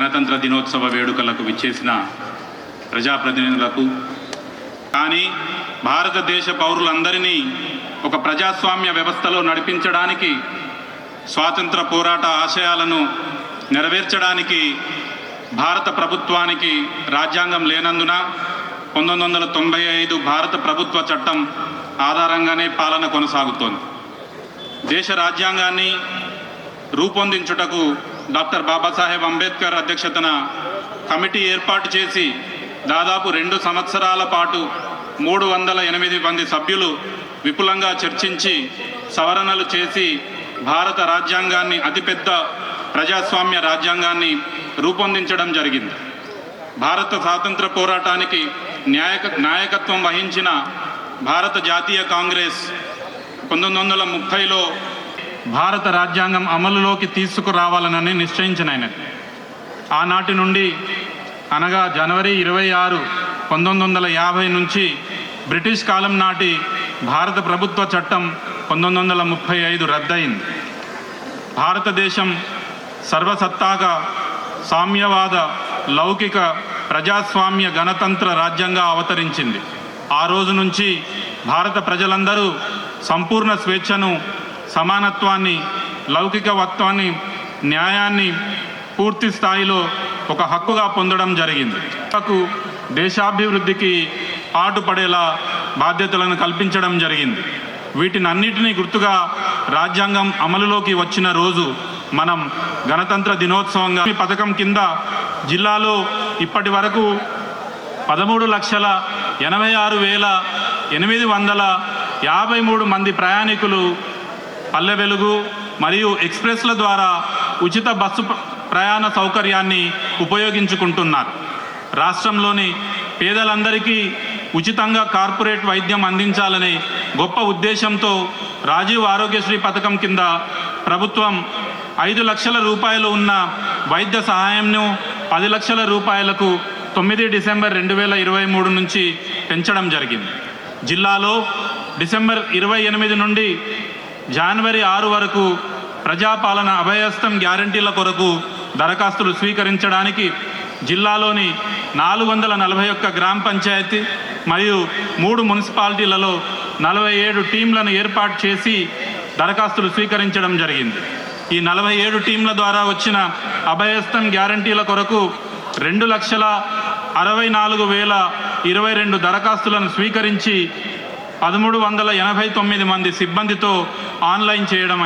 గణతంత్ర దినోత్సవ వేడుకలకు విచ్చేసిన ప్రజాప్రతినిధులకు కానీ భారతదేశ పౌరులందరినీ ఒక ప్రజాస్వామ్య వ్యవస్థలో నడిపించడానికి స్వాతంత్ర పోరాట ఆశయాలను నెరవేర్చడానికి భారత ప్రభుత్వానికి రాజ్యాంగం లేనందున పంతొమ్మిది వందల తొంభై ఐదు భారత ప్రభుత్వ చట్టం ఆధారంగానే పాలన కొనసాగుతోంది. దేశ రాజ్యాంగాన్ని రూపొందించుటకు డాక్టర్ బాబాసాహెబ్ అంబేద్కర్ అధ్యక్షతన కమిటీ ఏర్పాటు చేసి దాదాపు రెండు సంవత్సరాల పాటు మూడు వందల ఎనిమిది మంది సభ్యులు విపులంగా చర్చించి సవరణలు చేసి భారత రాజ్యాంగాన్ని అతిపెద్ద ప్రజాస్వామ్య రాజ్యాంగాన్ని రూపొందించడం జరిగింది. భారత స్వాతంత్ర పోరాటానికి న్యాయక నాయకత్వం వహించిన భారత జాతీయ కాంగ్రెస్ పంతొమ్మిది వందల ముప్పైలో భారత రాజ్యాంగం అమలులోకి తీసుకురావాలనని నిశ్చయించినైనది ఆనాటి నుండి అనగా జనవరి ఇరవై ఆరు పంతొమ్మిది వందల యాభై నుంచి బ్రిటిష్ కాలం నాటి భారత ప్రభుత్వ చట్టం పంతొమ్మిది వందల ముప్పై ఐదు రద్దయింది. భారతదేశం సర్వసత్తాక సామ్యవాద లౌకిక ప్రజాస్వామ్య గణతంత్ర రాజ్యంగా అవతరించింది. ఆ రోజు నుంచి భారత ప్రజలందరూ సంపూర్ణ స్వేచ్ఛను సమానత్వాన్ని లౌకికవత్వాన్ని న్యాయాన్ని పూర్తి స్థాయిలో ఒక హక్కుగా పొందడం జరిగింది. హక్కు దేశాభివృద్ధికి పాటుపడేలా బాధ్యతలను కల్పించడం జరిగింది. వీటిని అన్నిటినీ గుర్తుగా రాజ్యాంగం అమలులోకి వచ్చిన రోజు మనం గణతంత్ర దినోత్సవంగా ఈ పథకం కింద జిల్లాలో ఇప్పటి వరకు పదమూడు లక్షల ఎనభై ఆరు వేల ఎనిమిది వందల యాభై మూడు మంది ప్రయాణికులు పల్లె వెలుగు మరియు ఎక్స్ప్రెస్ల ద్వారా ఉచిత బస్సు ప్రయాణ సౌకర్యాన్ని ఉపయోగించుకుంటున్నారు. రాష్ట్రంలోని పేదలందరికీ ఉచితంగా కార్పొరేట్ వైద్యం అందించాలనే గొప్ప ఉద్దేశంతో రాజీవ్ ఆరోగ్యశ్రీ పథకం కింద ప్రభుత్వం ఐదు లక్షల రూపాయలు ఉన్న వైద్య సహాయంను పది లక్షల రూపాయలకు తొమ్మిది డిసెంబర్ రెండు వేల ఇరవై మూడు నుంచి పెంచడం జరిగింది. జిల్లాలో డిసెంబర్ ఇరవై ఎనిమిది నుండి జనవరి ఆరు వరకు ప్రజాపాలన అభయస్థం గ్యారంటీల కొరకు దరఖాస్తులు స్వీకరించడానికి జిల్లాలోని నాలుగు వందల నలభై ఒక్క గ్రామ పంచాయతీ మరియు మూడు మున్సిపాలిటీలలో నలభై ఏడు టీంలను ఏర్పాటు చేసి దరఖాస్తులు స్వీకరించడం జరిగింది. ఈ నలభై ఏడు టీంల ద్వారా వచ్చిన అభయస్థం గ్యారంటీల కొరకు రెండు లక్షల అరవై నాలుగు వేల ఇరవై రెండు దరఖాస్తులను స్వీకరించి పదమూడు వందల ఎనభై తొమ్మిది మంది సిబ్బందితో ఆన్లైన్ చేయడం